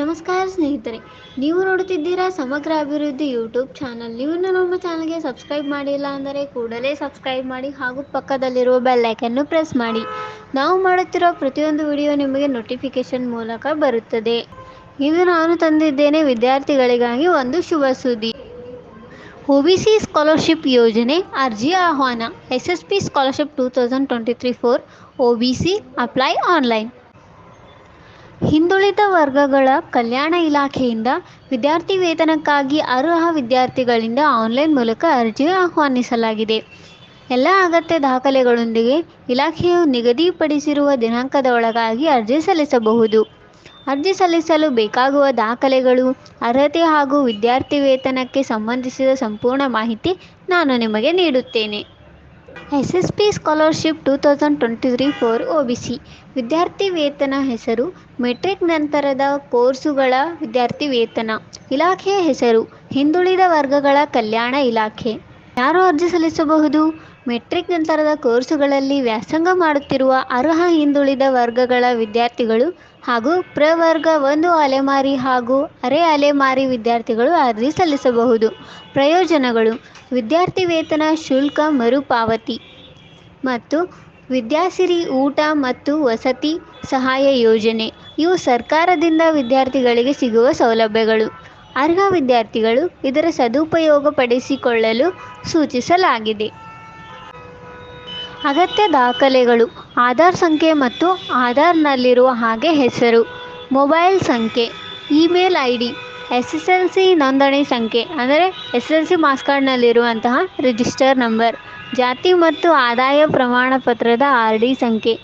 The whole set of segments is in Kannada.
ನಮಸ್ಕಾರ ಸ್ನೇಹಿತರೆ, ನೀವು ನೋಡುತ್ತಿದ್ದೀರಾ ಸಮಗ್ರ ಅಭಿವೃದ್ಧಿ ಯೂಟ್ಯೂಬ್ ಚಾನಲ್. ನೀವು ನಮ್ಮ ಚಾನಲ್ಗೆ ಸಬ್ಸ್ಕ್ರೈಬ್ ಮಾಡಿಲ್ಲ ಅಂದರೆ ಕೂಡಲೇ ಸಬ್ಸ್ಕ್ರೈಬ್ ಮಾಡಿ ಹಾಗೂ ಪಕ್ಕದಲ್ಲಿರುವ ಬೆಲ್ ಐಕನ್ನು ಪ್ರೆಸ್ ಮಾಡಿ. ನಾವು ಮಾಡುತ್ತಿರೋ ಪ್ರತಿಯೊಂದು ವಿಡಿಯೋ ನಿಮಗೆ ನೋಟಿಫಿಕೇಶನ್ ಮೂಲಕ ಬರುತ್ತದೆ. ಇದು ನಾನು ತಂದಿದ್ದೇನೆ ವಿದ್ಯಾರ್ಥಿಗಳಿಗಾಗಿ ಒಂದು ಶುಭ ಸುದ್ದಿ. ಒ ಬಿ ಸಿ ಸ್ಕಾಲರ್ಶಿಪ್ ಯೋಜನೆ ಅರ್ಜಿ ಆಹ್ವಾನ. S S P scholarship two thousand twenty three four O B C apply online. ಹಿಂದುಳಿದ ವರ್ಗಗಳ ಕಲ್ಯಾಣ ಇಲಾಖೆಯಿಂದ ವಿದ್ಯಾರ್ಥಿ ವೇತನಕ್ಕಾಗಿ ಅರ್ಹ ವಿದ್ಯಾರ್ಥಿಗಳಿಂದ ಆನ್ಲೈನ್ ಮೂಲಕ ಅರ್ಜಿ ಆಹ್ವಾನಿಸಲಾಗಿದೆ. ಎಲ್ಲ ಅಗತ್ಯ ದಾಖಲೆಗಳೊಂದಿಗೆ ಇಲಾಖೆಯು ನಿಗದಿಪಡಿಸಿರುವ ದಿನಾಂಕದ ಒಳಗಾಗಿ ಅರ್ಜಿ ಸಲ್ಲಿಸಬಹುದು. ಅರ್ಜಿ ಸಲ್ಲಿಸಲು ಬೇಕಾಗುವ ದಾಖಲೆಗಳು, ಅರ್ಹತೆ ಹಾಗೂ ವಿದ್ಯಾರ್ಥಿ ವೇತನಕ್ಕೆ ಸಂಬಂಧಿಸಿದ ಸಂಪೂರ್ಣ ಮಾಹಿತಿ ನಾನು ನಿಮಗೆ ನೀಡುತ್ತೇನೆ. S S P scholarship two thousand twenty three four O B C. ವಿದ್ಯಾರ್ಥಿ ವೇತನ ಹೆಸರು, ಮೆಟ್ರಿಕ್ ನಂತರದ ಕೋರ್ಸುಗಳ ವಿದ್ಯಾರ್ಥಿ ವೇತನ ಇಲಾಖೆಯ ಹೆಸರು, ಹಿಂದುಳಿದ ವರ್ಗಗಳ ಕಲ್ಯಾಣ ಇಲಾಖೆ. ಯಾರು ಅರ್ಜಿ ಸಲ್ಲಿಸಬಹುದು? ಮೆಟ್ರಿಕ್ ನಂತರದ ಕೋರ್ಸುಗಳಲ್ಲಿ ವ್ಯಾಸಂಗ ಮಾಡುತ್ತಿರುವ ಅರ್ಹ ಹಿಂದುಳಿದ ವರ್ಗಗಳ ವಿದ್ಯಾರ್ಥಿಗಳು ಹಾಗೂ ಪ್ರವರ್ಗ ಒಂದು ಅಲೆಮಾರಿ ಹಾಗೂ ಅರೆ ಅಲೆಮಾರಿ ವಿದ್ಯಾರ್ಥಿಗಳು ಅರ್ಜಿ ಸಲ್ಲಿಸಬಹುದು. ಪ್ರಯೋಜನಗಳು, ವಿದ್ಯಾರ್ಥಿ ವೇತನ ಶುಲ್ಕ ಮರುಪಾವತಿ ಮತ್ತು ವಿದ್ಯಾಸಿರಿ ಊಟ ಮತ್ತು ವಸತಿ ಸಹಾಯ ಯೋಜನೆ. ಇವು ಸರ್ಕಾರದಿಂದ ವಿದ್ಯಾರ್ಥಿಗಳಿಗೆ ಸಿಗುವ ಸೌಲಭ್ಯಗಳು. ಅರ್ಹ ವಿದ್ಯಾರ್ಥಿಗಳು ಇದರ ಸದುಪಯೋಗಪಡಿಸಿಕೊಳ್ಳಲು ಸೂಚಿಸಲಾಗಿದೆ. ಅಗತ್ಯ ದಾಖಲೆಗಳು, ಆಧಾರ್ ಸಂಖ್ಯೆ ಮತ್ತು ಆಧಾರ್ನಲ್ಲಿರುವ ಹಾಗೆ ಹೆಸರು, ಮೊಬೈಲ್ ಸಂಖ್ಯೆ, email I D S S L C ನೋಂದಣಿ ಸಂಖ್ಯೆ, ಅಂದರೆ ಎಸ್ ಎಲ್ ಸಿ ಮಾರ್ಕ್ಸ್ ಕಾರ್ಡ್ನಲ್ಲಿರುವಂತಹ ರಿಜಿಸ್ಟರ್ ನಂಬರ್, ಜಾತಿ ಮತ್ತು ಆದಾಯ ಪ್ರಮಾಣ ಪತ್ರದ ಆರ್ ಡಿ ಸಂಖ್ಯೆ,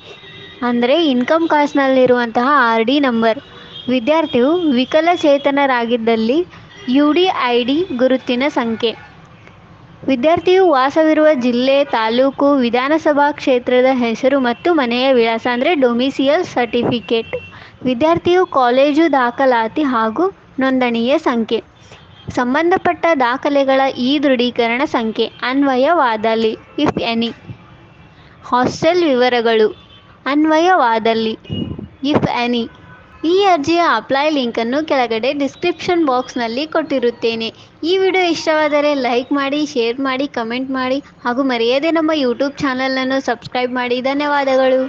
ಅಂದರೆ ಇನ್ಕಮ್ ಕಾಸ್ಟ್ನಲ್ಲಿರುವಂತಹ ಆರ್ ಡಿ ನಂಬರ್. ವಿದ್ಯಾರ್ಥಿಯು ವಿಕಲಚೇತನರಾಗಿದ್ದಲ್ಲಿ ಯು ಡಿ ಐ ಡಿ ಗುರುತಿನ ಸಂಖ್ಯೆ. ವಿದ್ಯಾರ್ಥಿಯು ವಾಸವಿರುವ ಜಿಲ್ಲೆ, ತಾಲೂಕು, ವಿಧಾನಸಭಾ ಕ್ಷೇತ್ರದ ಹೆಸರು ಮತ್ತು ಮನೆಯ ವಿಳಾಸ ಅಂದರೆ ಡೊಮಿಸಿಯಲ್ ಸರ್ಟಿಫಿಕೇಟ್. ವಿದ್ಯಾರ್ಥಿಯು ಕಾಲೇಜು ದಾಖಲಾತಿ ಹಾಗೂ ನೋಂದಣಿಯ ಸಂಖ್ಯೆ. ಸಂಬಂಧಪಟ್ಟ ದಾಖಲೆಗಳ ಈ ದೃಢೀಕರಣ ಸಂಖ್ಯೆ, ಅನ್ವಯವಾದಲ್ಲಿ ಇಫ್ ಎನಿ ಹಾಸ್ಟೆಲ್ ವಿವರಗಳು, ಅನ್ವಯವಾದಲ್ಲಿ ಇಫ್ ಎನಿ ಈ ಅರ್ಜಿಯ ಅಪ್ಲೈ ಲಿಂಕನ್ನು ಕೆಳಗಡೆ ಡಿಸ್ಕ್ರಿಪ್ಷನ್ ಬಾಕ್ಸ್ನಲ್ಲಿ ಕೊಟ್ಟಿರುತ್ತೇನೆ. ಈ ವಿಡಿಯೋ ಇಷ್ಟವಾದರೆ ಲೈಕ್ ಮಾಡಿ ಶೇರ್ ಮಾಡಿ ಕಮೆಂಟ್ ಮಾಡಿ ಹಾಗೂ ಮರೆಯದೆ ನಮ್ಮ ಯೂಟ್ಯೂಬ್ ಚಾನಲನ್ನು ಸಬ್ಸ್ಕ್ರೈಬ್ ಮಾಡಿ. ಧನ್ಯವಾದಗಳು.